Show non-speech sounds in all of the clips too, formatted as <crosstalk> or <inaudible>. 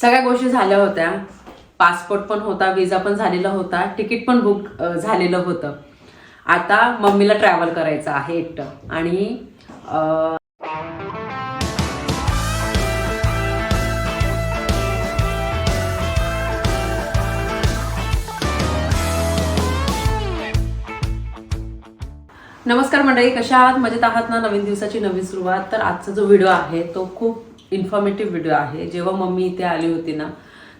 सगळ्या गोष्टी झाल्या होत्या. पासपोर्ट पण होता विजा पण झालेला होता तिकीट पण बुक झालेलं होतं. आता मम्मीला ट्रॅव्हल करायचं आहे एकटं. आणि नमस्कार मंडळी कशा आहात? मजेत आहात ना? नवीन दिवसाची नवीन सुरुवात. तर आजचा जो व्हिडिओ आहे तो खूप इन्फॉर्मेटिव्ह व्हिडिओ आहे. जेव्हा मम्मी इथे आली होती ना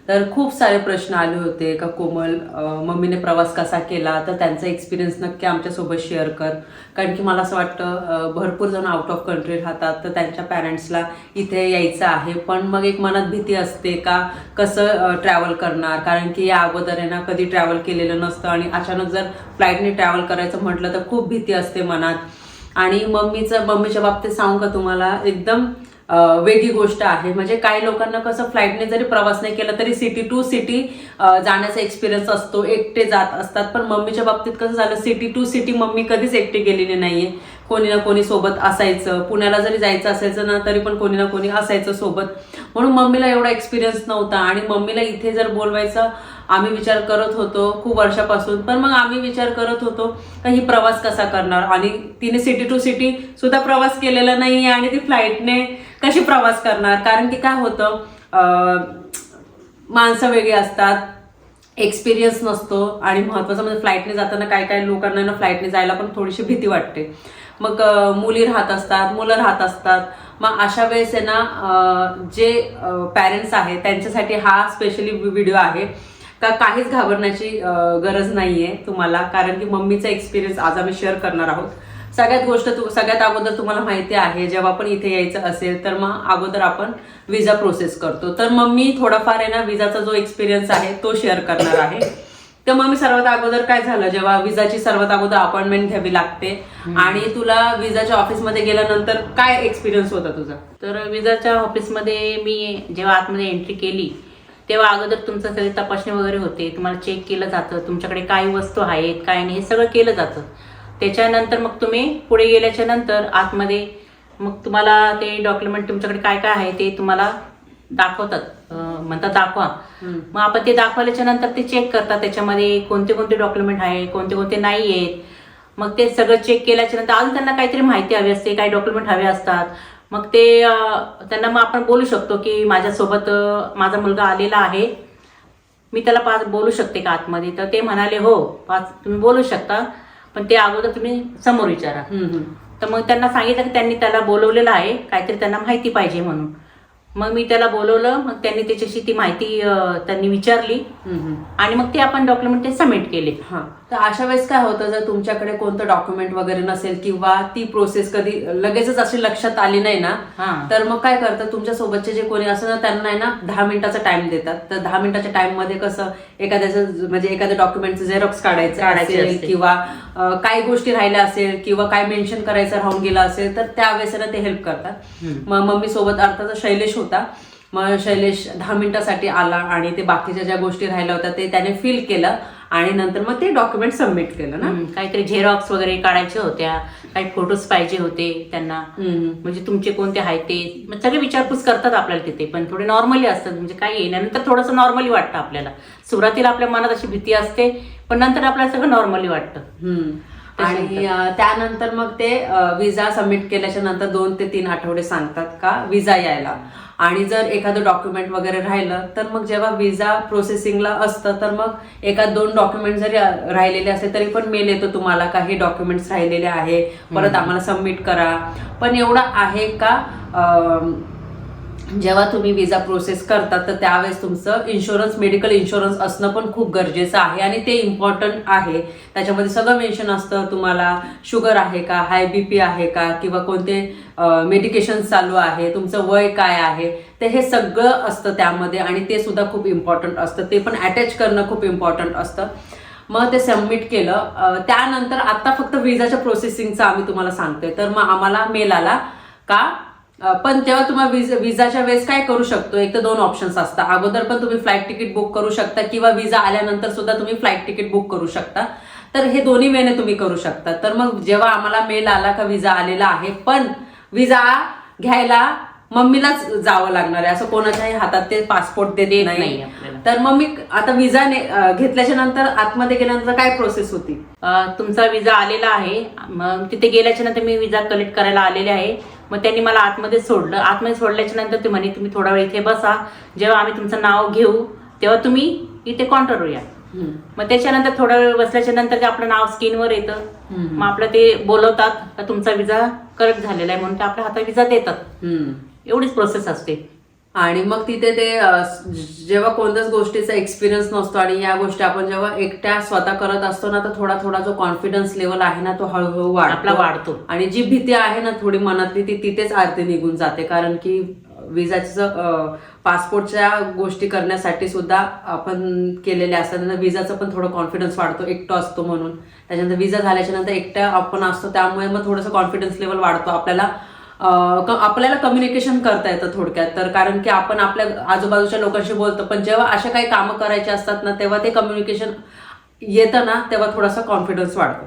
तर खूप सारे प्रश्न आले होते का कोमल मम्मीने प्रवास कसा केला? तर त्यांचा एक्सपिरियन्स नक्की आमच्यासोबत शेअर कर. कारण की मला असं वाटतं भरपूर जण आउट ऑफ कंट्री राहतात तर त्यांच्या पॅरेंट्सला इथे यायचं आहे. पण मग एक मनात भीती असते का कसं ट्रॅव्हल करणार? कारण की या अगोदर आहे ना कधी ट्रॅव्हल केलेलं नसतं आणि अचानक जर फ्लाईटने ट्रॅव्हल करायचं म्हटलं तर खूप भीती असते मनात. आणि मम्मीचं मम्मीच्या बाबतीत सांगू का तुम्हाला? एकदम वेगळी गोष्ट आहे. म्हणजे काही लोकांना कसं फ्लाईटने जरी प्रवास नाही केला तरी सिटी टू सिटी जाण्याचा एक्सपिरियन्स असतो. एकटे जात असतात. पण मम्मीच्या बाबतीत कसं झालं सिटी टू सिटी मम्मी कधीच एकटी गेलेली नाहीये. कोणी ना कोणी सोबत असायचं. पुण्याला जरी जायचं असायचं ना तरी पण कोणी ना कोणी असायचं सोबत. म्हणून मम्मीला एवढा एक्सपिरियन्स नव्हता. आणि मम्मीला इथे जर बोलवायचं आम्ही विचार करत होतो खूप वर्षापासून. पण मग आम्ही विचार करत होतो का ही प्रवास कसा करणार? आणि तिने सिटी टू सिटी सुद्धा प्रवास केलेला नाही आणि ती फ्लाईटने कशी प्रवास करणार? कारण की काय होतं माणसं वेगळी असतात एक्सपिरियन्स नसतो. आणि महत्वाचं म्हणजे फ्लाईटने जाताना काय काय लोकांना ना फ्लाईटने जायला पण थोडीशी भीती वाटते. मग मुली राहत असतात मुलं राहत असतात. मग अशा वेळेस आहे ना जे पॅरेंट्स आहेत त्यांच्यासाठी हा स्पेशली व्हिडिओ आहे. का काहीच घाबरण्याची गरज गरज नाहीये तुम्हाला कारण की मम्मीचा एक्सपिरियन्स आज आम्ही शेअर करणार आहोत. सगळ्यात गोष्ट तु सगळ्यात अगोदर तुम्हाला माहिती आहे जेव्हा पण इथे यायचं असेल तर मग अगोदर आपण विजा प्रोसेस करतो. तर मग मी थोडाफार आहे ना विजाचा जो एक्सपिरियन्स आहे तो शेअर करणार आहे. तर मग मी सर्वात अगोदर काय झालं जेव्हा विजाची सर्वात अगोदर अपॉइंटमेंट घ्यावी लागते आणि तुला विजाच्या ऑफिसमध्ये गेल्यानंतर काय एक्सपिरियन्स होता तुझा? तर विजाच्या ऑफिसमध्ये मी जेव्हा आतमध्ये एंट्री केली तेव्हा अगोदर तुमचं सगळे तपासणी वगैरे होते तुम्हाला चेक केलं जातं तुमच्याकडे काय वस्तू आहेत काय नाही हे सगळं केलं जातं. त्याच्यानंतर मग तुम्ही पुढे गेल्याच्यानंतर आतमध्ये मग तुम्हाला ते डॉक्युमेंट तुमच्याकडे काय काय आहे ते तुम्हाला दाखवतात. म्हणतात दाखवा. मग आपण ते दाखवल्याच्या नंतर ते चेक करतात. त्याच्यामध्ये कोणते कोणते डॉक्युमेंट आहे कोणते कोणते नाही आहेत. मग ते सगळं चेक केल्याच्यानंतर अजून त्यांना काहीतरी माहिती हवी असते काही डॉक्युमेंट हवे असतात. मग ते त्यांना मग आपण बोलू शकतो की माझ्यासोबत माझा मुलगा आलेला आहे. मी त्याला पाच बोलू शकते का आतमध्ये? तर ते म्हणाले हो पाच तुम्ही बोलू शकता. पण ते अगोदर तुम्ही समोर विचारा. तर मग त्यांना सांगितलं की त्यांनी त्याला बोलवलेलं आहे. काहीतरी त्यांना माहिती पाहिजे म्हणून. मग मी त्याला बोलवलं मग त्यांनी त्याच्याशी ती माहिती त्यांनी विचारली. आणि मग ते आपण डॉक्युमेंट ते सबमिट केले. हा. तर अशा वेळेस काय होतं जर तुमच्याकडे कोणतं डॉक्युमेंट वगैरे नसेल किंवा ती प्रोसेस कधी लगेचच अशी लक्षात आली नाही ना तर मग काय करतात तुमच्या सोबतचे जे कोणी असं ना त्यांना ना दहा मिनिटाचा टाइम देतात. तर दहा मिनिटाच्या टाइममध्ये कसं एखाद्याचं म्हणजे एखाद्या डॉक्युमेंटचं झेरॉक्स काढायचं असेल. किंवा काही गोष्टी राहिल्या असेल किंवा काय मेन्शन करायचं राहून गेलं असेल तर त्यावेळेस ना ते हेल्प करतात. मग मम्मी सोबत अर्थात शैलेश होता. मग शैलेश दहा मिनिटासाठी आला आणि ते बाकीच्या ज्या गोष्टी राहिल्या होत्या ते त्याने फिल केलं. आणि नंतर मग ते डॉक्युमेंट सबमिट केलं ना? काहीतरी झेरॉक्स वगैरे काढायच्या होत्या काही फोटोज पाहिजे होते त्यांना. म्हणजे तुमचे कोणते आहेत ते? सगळे विचारपूस करतात आपल्याला तिथे पण थोडे नॉर्मली असतात. म्हणजे काही येण्यानंतर थोडंसं नॉर्मली वाटतं आपल्याला. सुरुवातीला आपल्या मनात अशी भीती असते पण नंतर आपल्याला सगळं नॉर्मली वाटतं. आणि त्यानंतर मग ते विजा सबमिट केल्याच्यानंतर दोन ते तीन आठवडे सांगतात का? विजा यायला. आणि जर एखादं डॉक्युमेंट वगैरे राहिलं तर मग जेव्हा विजा प्रोसेसिंगला असतं तर मग एखाद दोन डॉक्युमेंट जरी राहिलेले असले तरी पण मेल येतो तुम्हाला काही डॉक्युमेंट्स राहिलेले आहे परत आम्हाला सबमिट करा. पण एवढं आहे का जेव्हा तुम्ही विजा प्रोसेस करता तर त्यावेळेस तुमचं इन्शुरन्स मेडिकल इन्शुरन्स असणं पण खूप गरजेचं आहे आणि ते इम्पॉर्टंट आहे. त्याच्यामध्ये सगळं मेन्शन असतं तुम्हाला शुगर आहे का हाय बी पी आहे का किंवा कोणते मेडिकेशन चालू आहे तुमचं वय काय आहे तर हे सगळं असतं त्यामध्ये आणि ते सुद्धा खूप इम्पॉर्टंट असतं. ते पण अटॅच करणं खूप इम्पॉर्टंट असतं. मग ते सबमिट केलं. त्यानंतर आत्ता फक्त विजाच्या प्रोसेसिंगचं आम्ही तुम्हाला सांगतोय. तर मग आम्हाला मेल आला का पण तेव्हा तुम्हाला विज विजाच्या वेळेस काय करू शकतो? एक तर दोन ऑप्शन्स असतात. अगोदर पण तुम्ही फ्लाईट तिकीट बुक करू शकता किंवा विजा आल्यानंतर सुद्धा तुम्ही फ्लाईट तिकीट बुक करू शकता. तर हे दोन्ही वेने तुम्ही करू शकता. तर मग जेव्हा आम्हाला मेल आला का विजा आलेला आहे पण विजा घ्यायला मम्मीलाच जावं लागणार आहे. असं कोणाच्याही हातात ते पासपोर्ट देत नाही. तर मम्मी आता विजा घेतल्याच्या नंतर आतमध्ये गेल्यानंतर काय प्रोसेस होती? तुमचा विजा आलेला आहे. मग तिथे गेल्याच्यानंतर मी विजा कलेक्ट करायला आलेले आहे. मग त्यांनी मला आतमध्ये सोडलं आतमध्ये सोडल्याच्या नंतर ते म्हणे तुम्ही थोडा वेळ इथे बसा जेव्हा आम्ही तुमचं नाव घेऊ तेव्हा तुम्ही इथे काउंटरवर या. मग त्याच्यानंतर थोडा वेळ बसल्याच्या नंतर ते आपलं नाव स्क्रीनवर येतं. मग आपलं ते बोलवतात का तुमचा विजा करेक्ट झालेला आहे म्हणून ते आपल्या हातात विजा देतात. एवढीच प्रोसेस असते आणि मग तिथे ते जेव्हा कोणत्याच गोष्टीचा एक्सपिरियन्स नसतो आणि या गोष्टी आपण जेव्हा एकट्या स्वतः करत असतो ना तर थोडा थोडा जो कॉन्फिडन्स लेवल आहे ना तो हळूहळू आपला वाढतो. आणि जी भीती आहे ना थोडी मनातली ती तिथेच आरती निघून जाते. कारण की विजाचं पासपोर्टच्या गोष्टी करण्यासाठी सुद्धा आपण केलेल्या असतात. नंतर विजाचं पण थोडं कॉन्फिडन्स वाढतो. एकटं असतो म्हणून. त्याच्यानंतर विजा झाल्याच्यानंतर एकटं आपण असतो. त्यामुळे मग थोडंसं कॉन्फिडन्स लेवल वाढतो. आपल्याला आपल्याला कम्युनिकेशन करता येतं थोडक्यात. तर कारण की आपण आपल्या आजूबाजूच्या लोकांशी बोलतो पण जेव्हा अशा काही कामं करायचे असतात ना तेव्हा ते कम्युनिकेशन येतं ना तेव्हा थोडासा कॉन्फिडन्स वाढतो.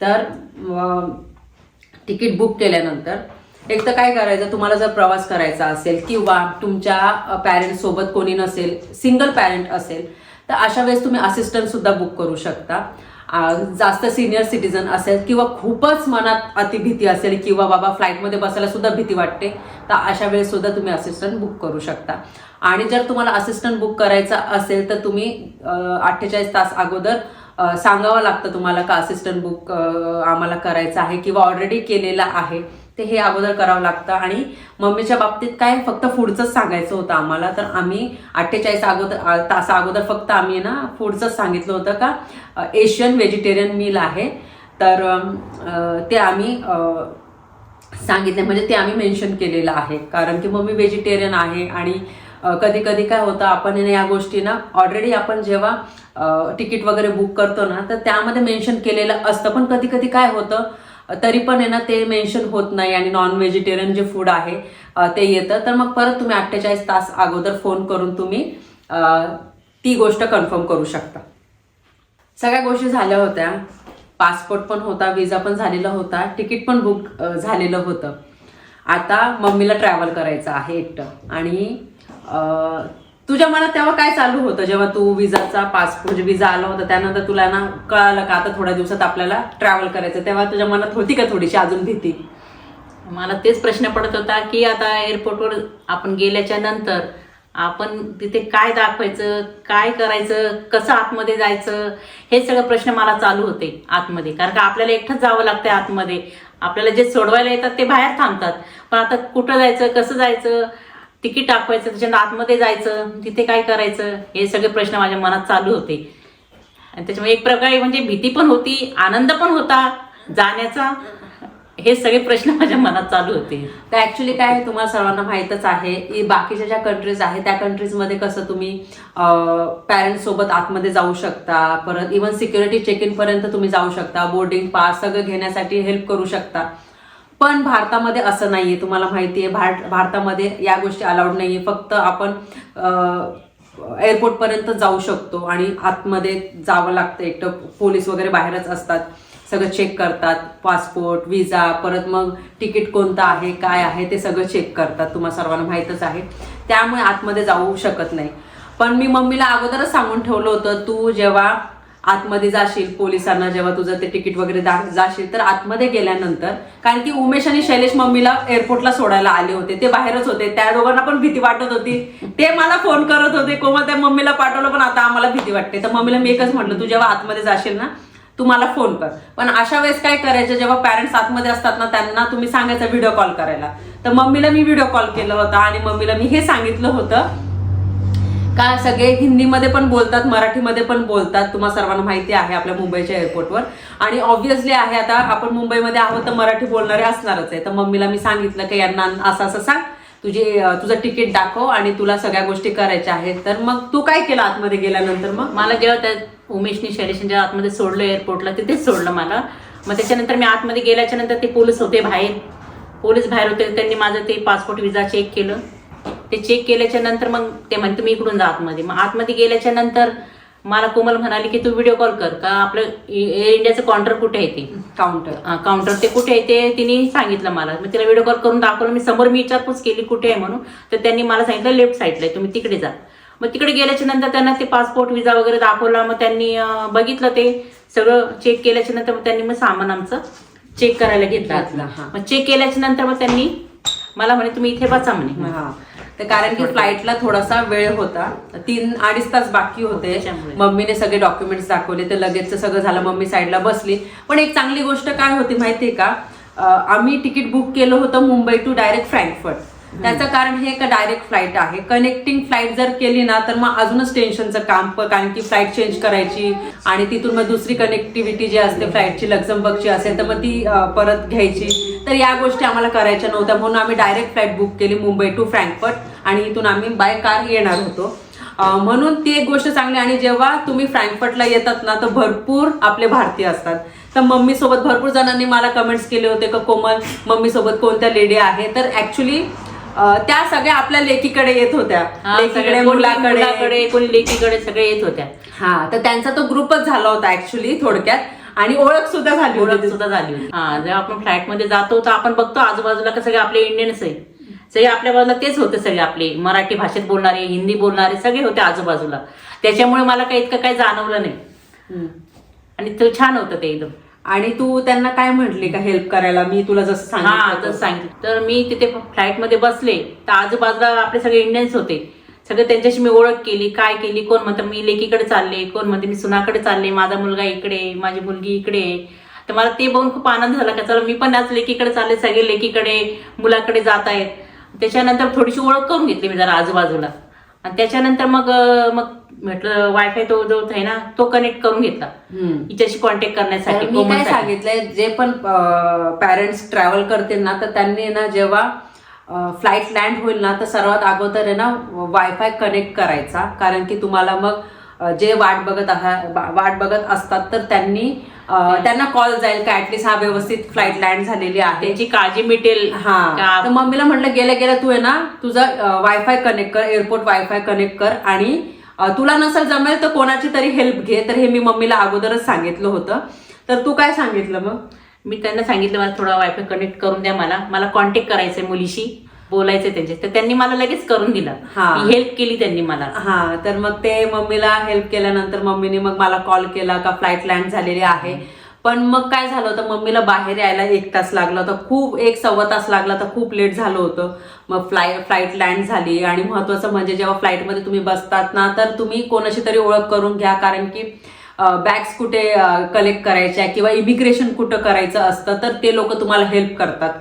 तर तिकीट बुक केल्यानंतर एक तर काय करायचं तुम्हाला जर प्रवास करायचा असेल किंवा तुमच्या पॅरेंट्ससोबत कोणी नसेल सिंगल पॅरेंट असेल तर अशा वेळेस तुम्ही असिस्टंट सुद्धा बुक करू शकता. जास्त सिनियर सिटीजन असेल किंवा खूपच मनात अतिभीती असेल किंवा बाबा फ्लाईटमध्ये बसायला सुद्धा भीती वाटते तर अशा वेळेस सुद्धा तुम्ही असिस्टंट बुक करू शकता. आणि जर तुम्हाला असिस्टंट बुक करायचा असेल तर तुम्ही अठ्ठेचाळीस तास अगोदर सांगावं लागतं तुम्हाला का असिस्टंट बुक आम्हाला करायचं आहे किंवा ऑलरेडी केलेलं आहे. ते हे अगोदर करावं लागतं. आणि मम्मीच्या बाबतीत काय फक्त फूडचंच सांगायचं होतं आम्हाला. तर आम्ही अठ्ठेचाळीस अगोदर तासा अगोदर फक्त आम्ही ना फूडचंच सांगितलं होतं का एशियन व्हेजिटेरियन मील आहे. तर ते आम्ही सांगितले. म्हणजे ते आम्ही मेन्शन केलेलं आहे. कारण की मम्मी व्हेजिटेरियन आहे आणि कधी कधी काय होतं आपण या गोष्टी ना ऑलरेडी आपण जेव्हा तिकीट वगैरे बुक करतो ना तर त्यामध्ये मेन्शन केलेलं असतं. पण कधी कधी काय होतं तरी पण आहे ना ते मेन्शन होत नाही आणि नॉन व्हेजिटेरियन जे फूड आहे ते येतं. तर मग परत तुम्ही अठ्ठेचाळीस तास अगोदर फोन करून तुम्ही ती गोष्ट कन्फर्म करू शकता. सगळ्या गोष्टी झाल्या होत्या. पासपोर्ट पण होता विजा पण झालेला होता. तिकीट पण बुक झालेलं होतं. आता मम्मीला ट्रॅव्हल करायचं आहे एकटं. आणि तुझ्या मनात तेव्हा काय चालू होतं? जेव्हा तू विजाचा पासपोर्ट म्हणजे विजा आला होता त्यानंतर तुला ना कळालं का आता थोड्या दिवसात आपल्याला ट्रॅव्हल करायचं तेव्हा तुझ्या मनात होती का थोडीशी अजून भीती? मला तेच प्रश्न पडत होता की आता एअरपोर्टवर आपण गेल्याच्यानंतर आपण तिथे काय दाखवायचं काय करायचं कसं आतमध्ये जायचं? हे सगळे प्रश्न मला चालू होते आतमध्ये. कारण का आपल्याला एकटंच जावं लागतं आतमध्ये. आपल्याला जे सोडवायला येतात ते बाहेर थांबतात. पण आता कुठं जायचं कसं जायचं? तिकीट टाकवायचं त्याच्यानंतर आतमध्ये जायचं तिथे काय करायचं हे सगळे प्रश्न माझ्या मनात चालू होते. आणि त्याच्यामुळे एक प्रकारे म्हणजे भीती पण होती आनंद पण होता जाण्याचा. हे सगळे प्रश्न माझ्या मनात चालू होते. तर ऍक्च्युली काय तुम्हाला सर्वांना माहीतच आहे की बाकीच्या ज्या कंट्रीज आहेत त्या कंट्रीजमध्ये कसं तुम्ही पॅरेंट्स सोबत आतमध्ये जाऊ शकता परत इवन सिक्युरिटी चेक इन पर्यंत तुम्ही जाऊ शकता बोर्डिंग पास सगळं घेण्यासाठी हेल्प करू शकता. पण भारतामध्ये असं नाही आहे तुम्हाला माहिती आहे भार भारतामध्ये या गोष्टी अलाउड आहे फक्त आपण एअरपोर्टपर्यंत जाऊ शकतो आणि आतमध्ये जावं लागतं. एकटं पोलीस वगैरे बाहेरच असतात. सगळं चेक करतात. पासपोर्ट विजा परत मग तिकीट कोणतं आहे काय आहे ते सगळं चेक करतात. तुम्हाला सर्वांना माहीतच आहे. त्यामुळे आतमध्ये जाऊ शकत नाही. पण मी मम्मीला अगोदरच सांगून ठेवलं होतं तू जेव्हा आतमध्ये जाशील पोलिसांना जेव्हा तुझं ते तिकीट वगैरे दा जाशील तर आतमध्ये गेल्यानंतर कारण की उमेश आणि शैलेश मम्मीला एअरपोर्टला सोडायला आले होते ते बाहेरच होते त्या दोघांना पण भीती वाटत होती. ते मला फोन करत होते कोमल त्या मम्मीला पाठवलं पण आता आम्हाला भीती वाटते. तर मम्मीला मी एकच म्हटलं तू जेव्हा आतमध्ये जाशील ना तू मला फोन कर. पण अशा वेळेस काय करायचं जेव्हा पॅरेंट्स आतमध्ये असतात ना त्यांना तुम्ही सांगायचं व्हिडिओ कॉल करायला. तर मम्मीला मी व्हिडिओ कॉल केला होता आणि मम्मीला मी हे सांगितलं होतं का सगळे हिंदीमध्ये पण बोलतात मराठीमध्ये पण बोलतात तुम्हाला सर्वांना माहिती आहे आपल्या मुंबईच्या एअरपोर्टवर आणि ऑब्व्हियसली आहे आता आपण मुंबईमध्ये आहोत तर मराठी बोलणारे असणारच आहे. तर मम्मीला मी सांगितलं की यांना असं असं सांग. तुझे तुझं तिकीट दाखव आणि तुला सगळ्या गोष्टी करायच्या आहेत. तर मग तू काय केलं आतमध्ये गेल्यानंतर मग? मला जेव्हा त्या उमेशनी शैलेशने आतमध्ये सोडलं एअरपोर्टला तिथेच सोडलं मला. मग त्याच्यानंतर मी आतमध्ये गेल्याच्यानंतर ते पोलीस होते बाहेर. पोलीस बाहेर होते त्यांनी माझं ते पासपोर्ट विजा चेक केलं. ते चेक केल्याच्यानंतर मग ते म्हणते तुम्ही इकडून जा आतमध्ये. मग आतमध्ये गेल्याच्यानंतर मला कोमल म्हणाली की तू व्हिडिओ कॉल कर का आपलं एअर इंडियाचं काउंटर कुठे आहे ते? काउंटर काउंटर ते कुठे आहे ते तिने सांगितलं मला. मग तिला व्हिडिओ कॉल करून दाखवलं. मी समोर मी विचारपूस केली कुठे आहे? म्हणून. तर त्यांनी मला सांगितलं लेफ्ट साईडला आहे. तुम्ही तिकडे जा. मग तिकडे गेल्याच्यानंतर त्यांना ते पासपोर्ट विजा वगैरे दाखवला. मग त्यांनी बघितलं ते. सगळं चेक केल्याच्यानंतर मग त्यांनी मग सामान आमचं चेक करायला घेतलं. हा. मग चेक केल्याच्यानंतर मग त्यांनी मला म्हणे तुम्ही इथे बसा म्हणे. हा. तर कारण की फ्लाईटला थोडासा वेळ होता. तीन अडीच तास बाकी होते. त्याच्यामुळे. मम्मीने सगळे डॉक्युमेंट्स दाखवले तर लगेच सगळं झालं. मम्मी साईडला बसली. पण एक चांगली गोष्ट काय होती माहितीये का? आम्ही तिकीट बुक केलं होतं मुंबई टू डायरेक्ट फ्रँकफर्ट. त्याचं कारण हे का डायरेक्ट फ्लाईट आहे. कनेक्टिंग फ्लाईट जर केली ना तर मग अजूनच टेन्शनचं काम कारण की फ्लाईट चेंज करायची आणि तिथून मग दुसरी कनेक्टिव्हिटी जी असते फ्लाईटची लक्झमबर्गची असेल तर मग ती परत घ्यायची. तर या गोष्टी आम्हाला करायच्या नव्हत्या. म्हणून आम्ही डायरेक्ट फ्लाईट बुक केली मुंबई टू फ्रँकफर्ट. आणि इथून आम्ही बाय कार येणार होतो. म्हणून ती एक गोष्ट चांगली आणि जेव्हा तुम्ही फ्रँकफर्टला येतात ना तर भरपूर आपले भारतीय असतात. तर मम्मी सोबत भरपूर जणांनी मला कमेंट्स केले होते का कोमल मम्मी सोबत कोणत्या लेडी आहे? तर ऍक्च्युली त्या सगळ्या आपल्या लेकीकडे येत होत्या. लेकीकडे सगळे कोणी मुलाकडे. कोणी लेकीकडे सगळे येत होत्या. हा तर त्यांचा तो ग्रुपच झाला होता ऍक्च्युली थोडक्यात. आणि ओळख सुद्धा झाली ओळख सुद्धा झाली हा जेव्हा आपण फ्लाईटमध्ये जातो तर आपण बघतो आजूबाजूला का सगळे आपले इंडियन्स आहे. सगळे आपल्या बाजूला तेच होते सगळे आपले. मराठी भाषेत बोलणारे हिंदी बोलणारे सगळे होते आजूबाजूला. त्याच्यामुळे मला काही इतकं काही जाणवलं नाही. आणि ते छान होतं ते एकदम. आणि तू त्यांना काय म्हटली का हेल्प करायला? मी तुला जसं हा सांगितलं तर होतं. सांगितलं. तर मी तिथे फ्लाईटमध्ये बसले. तर आजूबाजूला आपले सगळे इंडियन्स होते. सगळे त्यांच्याशी मी ओळख केली. काय केली? कोण म्हणतं मी लेकीकडे चालले. कोण म्हणते मी सुनाकडे चालले. माझा मुलगा इकडे माझी मुलगी इकडे आहे. तर मला ते बघून खूप आनंद झाला का चला मी पण आज लेकीकडे चालले सगळे लेकीकडे मुलाकडे जात आहेत त्याच्यानंतर थोडीशी ओळख करून घेतली मी जरा आजूबाजूला आणि त्याच्यानंतर मग मग म्हटलं वायफाय तो जो आहे ना तो कनेक्ट करून घेतला. हिच्याशी कॉन्टॅक्ट करण्यासाठी मी काय. सांगितलंय जे पण पॅरेंट्स ट्रॅव्हल करतील ना तर त्यांनी ना जेव्हा फ्लाईट लँड होईल ना तर सर्वात अगोदर आहे ना वायफाय कनेक्ट करायचा कारण की तुम्हाला मग जे वाट बघत आहात वाट बघत असतात तर त्यांनी त्यांना कॉल जाईल का ऍटलीस्ट हा व्यवस्थित फ्लाईट लँड झालेली आहे. त्यांची काळजी मिटेल हा. तर मम्मीला म्हटलं गेल्या गेल्या तू आहे ना तुझा वायफाय कनेक्ट कर एअरपोर्ट वायफाय कनेक्ट कर आणि तुला नसेल जमेल तर कोणाची तरी हेल्प घे. तर हे मी मम्मीला अगोदरच सांगितलं होतं. तर तू काय सांगितलं मग? मी त्यांना सांगितलं मला थोडा वायफाय कनेक्ट करून द्या मला. मला कॉन्टॅक्ट करायचंय मुलीशी. बोलायचंय त्यांचे तर त्यांनी मला लगेच करून दिला. हा. हेल्प केली त्यांनी मला. हा तर मग ते मम्मीला हेल्प केल्यानंतर मम्मीने मग मला कॉल केला का फ्लाईट लँड झालेली आहे. पण मग काय झालं होतं मम्मीला बाहेर यायला एक तास लागला होता. खूप एक सव्वा तास लागला तर खूप लेट झालं होतं. मग फ्लाय फ्लाईट लँड झाली. आणि महत्वाचं म्हणजे जेव्हा फ्लाईटमध्ये तुम्ही बसतात ना तर तुम्ही कोणाशी तरी ओळख करून घ्या. कारण की बॅग्स कुठे कलेक्ट करायच्या किंवा इमिग्रेशन कुठं करायचं असतं तर ते लोक तुम्हाला हेल्प करतात.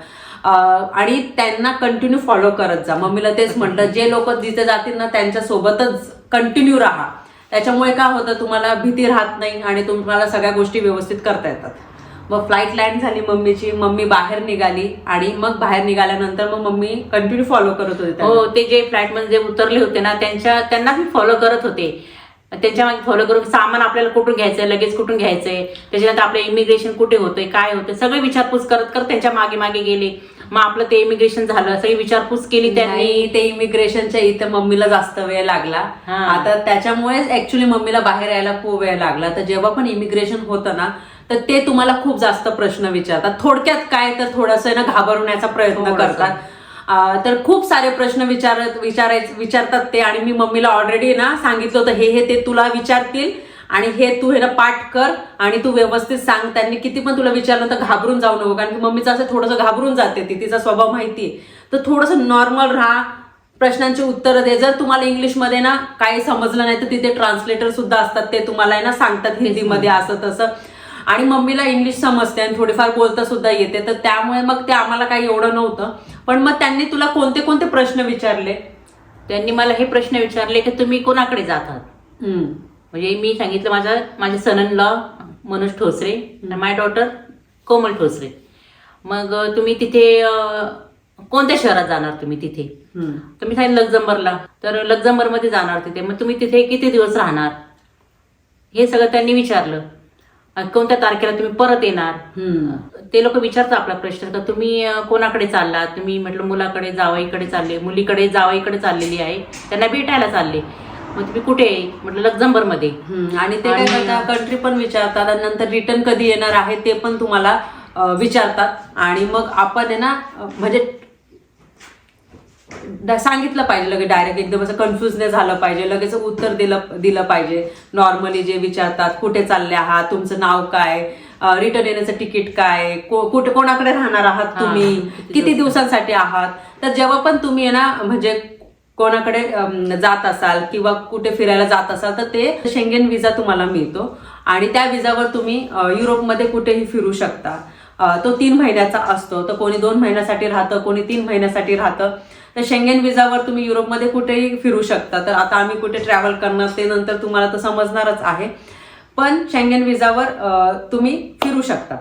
आणि त्यांना कंटिन्यू फॉलो करत जा. मम्मीला तेच म्हटलं जे लोक जिथे जातील ना त्यांच्या सोबतच कंटिन्यू राहा. त्याच्यामुळे काय होतं तुम्हाला भीती राहत नाही आणि तुम्हाला सगळ्या गोष्टी व्यवस्थित करता येतात. मग फ्लाईट लँड झाली मम्मीची. मम्मी बाहेर निघाली आणि मग बाहेर निघाल्यानंतर मग मम्मी कंटिन्यू फॉलो करत होते. हो ते जे फ्लाईटमध्ये उतरले होते ना त्यांच्या त्यांना मी फॉलो करत होते. त्यांच्या मागे फॉलो करून सामान आपल्याला कुठून घ्यायचंय लगेच कुठून घ्यायचंय? त्याच्यानंतर आपलं इमिग्रेशन कुठे होतंय काय होतंय? सगळे विचारपूस करत करत त्यांच्या मागे मागे गेले. मग आपलं ते इमिग्रेशन झालं सगळी विचारपूस केली त्यांनी. ते इमिग्रेशनच्या इथं मम्मीला जास्त वेळ लागला. आता त्याच्यामुळेच ऍक्च्युली मम्मीला बाहेर यायला खूप वेळ लागला. तर जेव्हा पण इमिग्रेशन होतं ना तर ते तुम्हाला खूप जास्त प्रश्न विचारतात. थोडक्यात काय? तर थोडंसं ना घाबरवण्याचा प्रयत्न. करतात. तर खूप सारे प्रश्न विचारत विचाराय विचारतात ते. आणि मी मम्मीला ऑलरेडी ना सांगितलं होतं हे हे ते तुला विचारतील आणि हे तू हे ना पाठ कर आणि तू व्यवस्थित सांग. त्यांनी किती पण तुला विचारलं तर घाबरून जाऊ नको. कारण की मम्मीचं असं थोडंसं घाबरून जाते ती तिचा स्वभाव माहिती आहे. तर थोडंसं नॉर्मल राहा. प्रश्नांची उत्तरं दे. जर तुम्हाला इंग्लिशमध्ये ना काही समजलं नाही तर तिथे ट्रान्सलेटर सुद्धा असतात. ते तुम्हाला आहे ना सांगतात हिंदीमध्ये असं तसं आणि मम्मीला इंग्लिश समजते आणि थोडीफार बोलता सुद्धा येते. तर त्यामुळे मग ते आम्हाला काही एवढं नव्हतं. पण मग त्यांनी तुला कोणते कोणते प्रश्न विचारले? त्यांनी मला हे प्रश्न विचारले की तुम्ही कोणाकडे जातात. म्हणजे मी सांगितलं माझ्या माझे son law Manoj Thosare my daughter Komal Thosare. मग तुम्ही तिथे कोणत्या शहरात जाणार तुम्ही तिथे. तर मी सांगितलं लक्झंबरला तर लक्झंबरमध्ये जाणार तिथे. मग तुम्ही तिथे किती दिवस राहणार? हे सगळं त्यांनी विचारलं. कोणत्या तारखेला तुम्ही परत येणार? हम्म. ते लोक विचारतात आपला प्रश्न. का तुम्ही कोणाकडे चाललात? तुम्ही म्हटलं मुलाकडे जावईकडे चालले. मुलीकडे जावईकडे चाललेली आहे. त्यांना भेटायला चालले. मग तुम्ही कुठे? आहे म्हटलं लक्झमबर्गमध्ये. हम्म, आणि ते काय आणि- करतात? कंट्री पण विचारतात आणि नंतर रिटर्न कधी येणार आहे ते पण तुम्हाला विचारतात. आणि मग आपण आहे ना म्हणजे सांगितलं पाहिजे लगेच डायरेक्ट एकदम असं कन्फ्युज नाही झालं पाहिजे लगेच उत्तर दिलं दिलं पाहिजे. नॉर्मली जे विचारतात कुठे चालले आहात तुमचं नाव काय रिटर्न येण्याचं तिकीट काय कुठे कोणाकडे राहणार आहात तुम्ही किती दिवसांसाठी आहात? तर जेव्हा पण तुम्ही ना म्हणजे कोणाकडे जात असाल किंवा कुठे फिरायला जात असाल तर ते शेंगेन विजा तुम्हाला मिळतो. आणि त्या विजावर तुम्ही युरोपमध्ये कुठेही फिरू शकता. तो तीन महिन्याचा असतो. तर कोणी दोन महिन्यासाठी राहतं कोणी तीन महिन्यासाठी राहतं. तर शेंगेन विजावर तुम्ही युरोपमध्ये कुठेही फिरू शकता. तर आता आम्ही कुठे ट्रॅव्हल करणार ते नंतर तुम्हाला तर समजणारच आहे. पण शेंगेन विजावर तुम्ही फिरू शकता.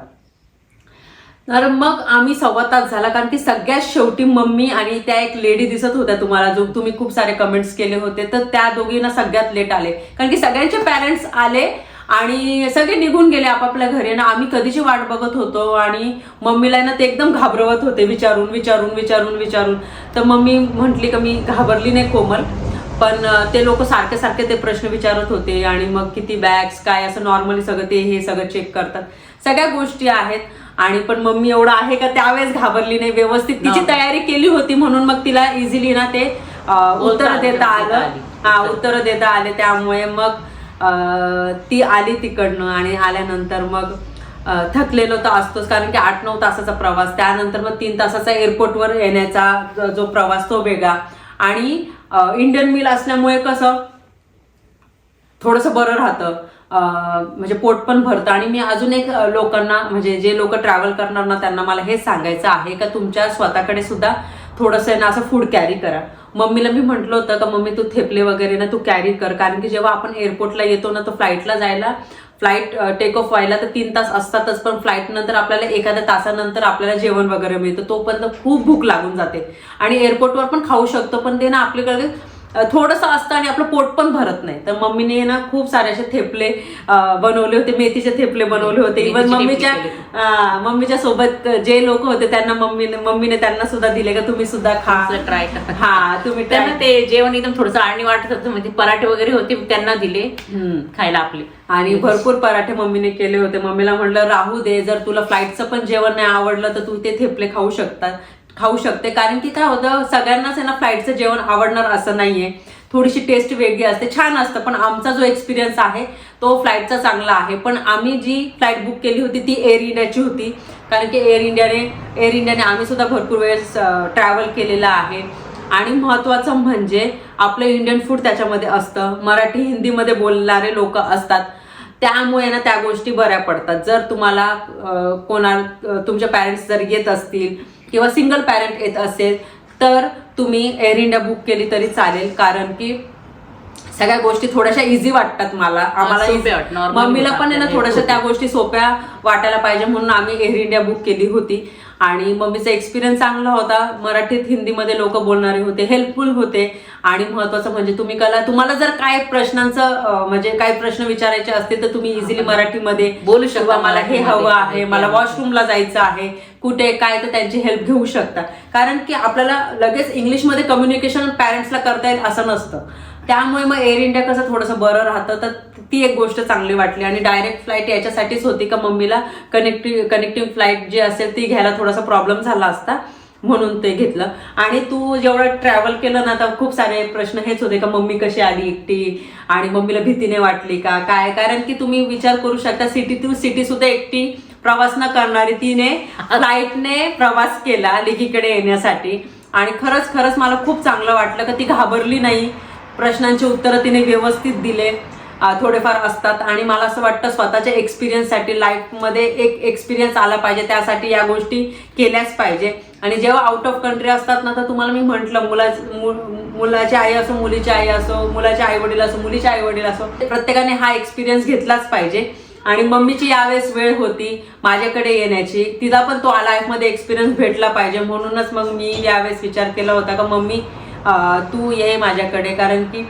तर मग आम्ही सव्वा तास झाला कारण की सगळ्यात शेवटी मम्मी आणि त्या एक लेडी दिसत होत्या तुम्हाला जो तुम्ही खूप सारे कमेंट्स केले होते. तर त्या दोघींना सगळ्यात लेट आले. कारण की सगळ्यांचे पॅरेंट्स आले आणि सगळे निघून गेले आपापल्या घरी ना आम्ही कधीची वाट बघत होतो आणि मम्मीला ना ते एकदम घाबरवत होते विचारून विचारून विचारून विचारून तर मम्मी म्हटली का मी घाबरली नाही कोमल पण ते लोक सारखे सारखे ते प्रश्न विचारत होते आणि मग किती बॅग्स काय असं नॉर्मली सगळं ते हे सगळं चेक करतात सगळ्या गोष्टी आहेत आणि पण मम्मी एवढं आहे का त्यावेळेस घाबरली नाही व्यवस्थित तिची. तयारी केली होती म्हणून मग तिला इझिली ना ते उत्तर देता आली. हा उत्तर देता आले त्यामुळे मग ती आली तिकडनं आणि आल्यानंतर मग थकलेलो तर असतोच कारण की आठ नऊ तासाचा प्रवास त्यानंतर मग तीन तासाचा एअरपोर्टवर येण्याचा जो- प्रवास तो वेगळा. आणि इंडियन मिल असल्यामुळे कसं थोडंसं बरं राहतं. म्हणजे पोट पण भरतं. आणि मी अजून एक लोकांना म्हणजे जे लोक ट्रॅव्हल करणार ना त्यांना मला हे सांगायचं आहे का तुमच्या स्वतःकडे सुद्धा थोडंसं आहे ना असं फूड कॅरी करा. मम्मीला मी म्हटलं होतं का मम्मी तू थेपले वगैरे ना तू कॅरी कर. कारण की जेव्हा आपण एअरपोर्टला येतो ना तर फ्लाईटला जायला फ्लाईट टेक ऑफ व्हायला तर तीन तास असतातच पण फ्लाईट नंतर आपल्याला एखाद्या तासानंतर आपल्याला जेवण वगैरे मिळतं. तोपर्यंत खूप भूक लागून जाते. आणि एअरपोर्टवर पण खाऊ शकतो पण ते ना आपल्याकडे थोडंसं असतं आणि आपलं पोट पण भरत नाही. तर मम्मीने ना खूप सारे असे थेपले बनवले होते मेथीचे थेपले बनवले होते. इवन मेथीचे मम्मीच्या मम्मीच्या सोबत जे लोक होते त्यांना मम्मीने मम्मीने त्यांना सुद्धा दिले का तुम्ही सुद्धा खा. ट्राय करा. हा तुम्ही त्यांना ते जेवण एकदम थोडंसं आणि वाटत होतं म्हणजे पराठे वगैरे होते त्यांना दिले. खायला आपले. आणि भरपूर पराठे मम्मीने केले होते. मम्मीला म्हटलं राहू दे जर तुला फ्लाईटचं पण जेवण नाही आवडलं तर तू ते थेपले खाऊ शकतात खाऊ शकते. कारण की काय होतं सगळ्यांनाच ना फ्लाईटचं जेवण आवडणार असं नाहीये. थोडीशी टेस्ट वेगळी असते. छान असतं पण आमचा जो एक्सपिरियन्स आहे तो फ्लाईटचा चांगला आहे. पण आम्ही जी फ्लाईट बुक केली होती ती एअर इंडियाची होती. कारण की एअर इंडियाने एअर इंडियाने आम्ही सुद्धा भरपूर वेळेस ट्रॅव्हल केलेलं आहे. आणि महत्वाचं म्हणजे आपलं इंडियन फूड त्याच्यामध्ये असतं. मराठी हिंदीमध्ये बोलणारे लोक असतात. त्यामुळे ना त्या गोष्टी बऱ्या पडतात. जर तुम्हाला कोणा तुमचे पॅरेंट्स जर येत असतील किंवा सिंगल पॅरेंट येत असेल तर तुम्ही एअर इंडिया बुक केली तरी चालेल. कारण की सगळ्या गोष्टी थोड्याशा इझी वाटतात मला. आम्हाला मम्मीला पण आहे ना. थोड्याशा त्या गोष्टी सोप्या वाटायला पाहिजे म्हणून आम्ही एअर इंडिया बुक केली होती. आणि मम्मीचा एक्सपिरियन्स चांगला होता. मराठीत हिंदीमध्ये लोक बोलणारे होते हेल्पफुल होते. आणि महत्वाचं म्हणजे तुम्ही कला तुम्हाला जर काय प्रश्नांचं म्हणजे काय प्रश्न विचारायचे असतील तर तुम्ही इझिली मराठीमध्ये बोलू शकता मला हे. हवं आहे मला वॉशरूमला जायचं आहे. कुठे काय तर त्यांची हेल्प घेऊ शकता कारण की आपल्याला लगेच इंग्लिशमध्ये कम्युनिकेशन पॅरेंट्सला करता येईल असं नसतं. त्यामुळे मग एअर इंडिया कसं थोडंसं बरं राहतं तर ती एक गोष्ट चांगली वाटली. आणि डायरेक्ट फ्लाईट याच्यासाठीच होती का मम्मीला कनेक्टिव्ह कनेक्टिव्ह फ्लाईट जी असेल ती घ्यायला थोडासा प्रॉब्लेम झाला असता म्हणून ते घेतलं. आणि तू जेवढं ट्रॅव्हल केलं ना तर खूप सारे प्रश्न हेच होते का मम्मी कशी आली एकटी? आणि मम्मीला भीतीने वाटली का? काय? कारण की तुम्ही विचार करू शकता सिटी टू सिटी सुद्धा एकटी प्रवास न करणारी तिने फ्लाईटने प्रवास केला लेकीकडे येण्यासाठी. आणि खरंच खरंच मला खूप चांगलं वाटलं का ती घाबरली नाही. प्रश्नांची उत्तरं तिने व्यवस्थित दिले. थोडेफार असतात. आणि मला असं वाटतं स्वतःच्या एक्सपिरियन्ससाठी लाईफमध्ये एक एक्सपिरियन्स आला पाहिजे. त्यासाठी या गोष्टी केल्याच पाहिजे. आणि जेव्हा आउट ऑफ कंट्री असतात ना तर तुम्हाला मी म्हटलं मुला मुलाची आई असो मुलीची आई असो मुलाचे आई वडील असो मुलीचे आई वडील असो प्रत्येकाने हा एक्सपिरियन्स घेतलाच पाहिजे. आणि मम्मीची यावेळेस वेळ होती माझ्याकडे येण्याची. तिला पण तो लाईफमध्ये एक्सपिरियन्स भेटला पाहिजे. म्हणूनच मग मी यावेळेस विचार केला होता का मम्मी तू ये माझ्याकडे. कारण की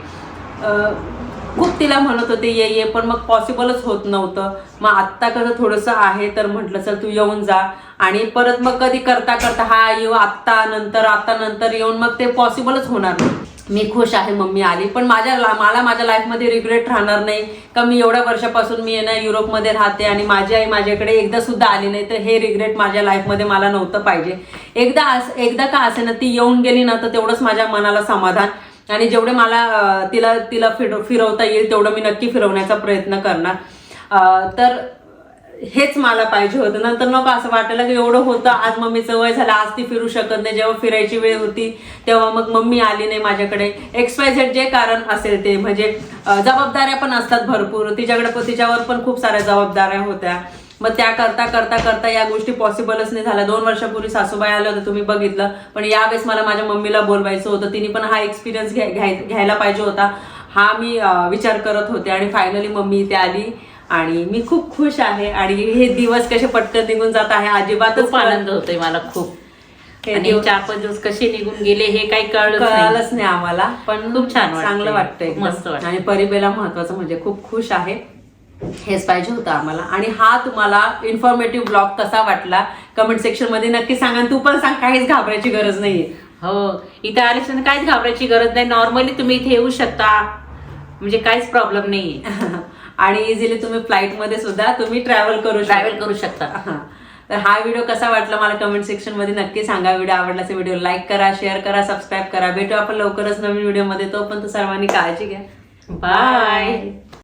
खूप तिला म्हणत होते ये ये. पण मग पॉसिबलच होत नव्हतं. मग आत्ता कसं थोडंसं आहे तर म्हटलं सर तू येऊन जा. आणि परत मग कधी करता करता हा येऊ आत्ता नंतर आता नंतर येऊन. मग ते पॉसिबलच होणार नाही मी खुश आहे मम्मी आली. पण माझ्या ला- मला माझ्या लाईफमध्ये रिग्रेट राहणार नाही. का मी एवढ्या वर्षापासून मी ना युरोपमध्ये राहते आणि माझी आई माझ्याकडे एकदा सुद्धा आली नाही तर हे रिग्रेट माझ्या लाईफमध्ये मला नव्हतं पाहिजे. एकदा अस एकदा का असे ना ती येऊन गेली ना तर तेवढंच माझ्या मनाला समाधान. आणि जेवढे मला तिला तिला फिर फिरवता येईल तेवढं मी नक्की फिरवण्याचा प्रयत्न करणार. तर हेच मला पाहिजे होतं. नंतर नको असं वाटायला की एवढं होतं. आज मम्मीचं वय झालं आज ती फिरू शकत नाही. जेव्हा फिरायची वेळ होती तेव्हा मग मम्मी आली नाही माझ्याकडे. एक्सपाय झेड जे कारण असेल ते. म्हणजे जबाबदाऱ्या पण असतात भरपूर. तिच्याकडे पण तिच्यावर पण खूप साऱ्या जबाबदाऱ्या होत्या. मग त्या करता करता करता या गोष्टी पॉसिबलच नाही झाल्या. दोन वर्षापूर्वी सासूबाई आलं होतं तुम्ही बघितलं. पण यावेळेस मला माझ्या मम्मीला बोलवायचं होतं. तिने पण हा एक्सपिरियन्स घ्यायला पाहिजे होता. हा मी विचार करत होते. आणि फायनली मम्मी इथे आली. आणि मी खूप खुश आहे. आणि हे दिवस कसे पटकन निघून जात आहे अजिबातच आनंद होतोय मला खूप. हे आणि चार पाच दिवस कसे निघून गेले हे काही कळलं कळालंच नाही आम्हाला पण खूप छान. चांगलं वाटतंय. मस्त. आणि परिबेला महत्वाचं म्हणजे खूप खुश आहे. हेच पाहिजे होतं आम्हाला. आणि हा तुम्हाला इन्फॉर्मेटिव्ह ब्लॉग कसा वाटला कमेंट सेक्शनमध्ये नक्की सांगा. आणि तू पण सांग काहीच घाबरायची गरज नाहीये. हो इथे आल्याच्या काहीच घाबरायची गरज नाही. नॉर्मली तुम्ही इथे येऊ शकता. म्हणजे काहीच प्रॉब्लेम नाहीये. <laughs> आणि इझिली तुम्ही फ्लाईटमध्ये सुद्धा तुम्ही ट्रॅव्हल करू ट्रॅव्हल करू शकता. हा. तर हा व्हिडिओ कसा वाटला मला कमेंट सेक्शनमध्ये नक्की सांगा. व्हिडिओ आवडला असेल व्हिडिओ लाईक करा शेअर करा सबस्क्राईब करा. भेटू आपण लवकरच नवीन व्हिडिओमध्ये. तोपर्यंत सर्वांनी काळजी घ्या. बाय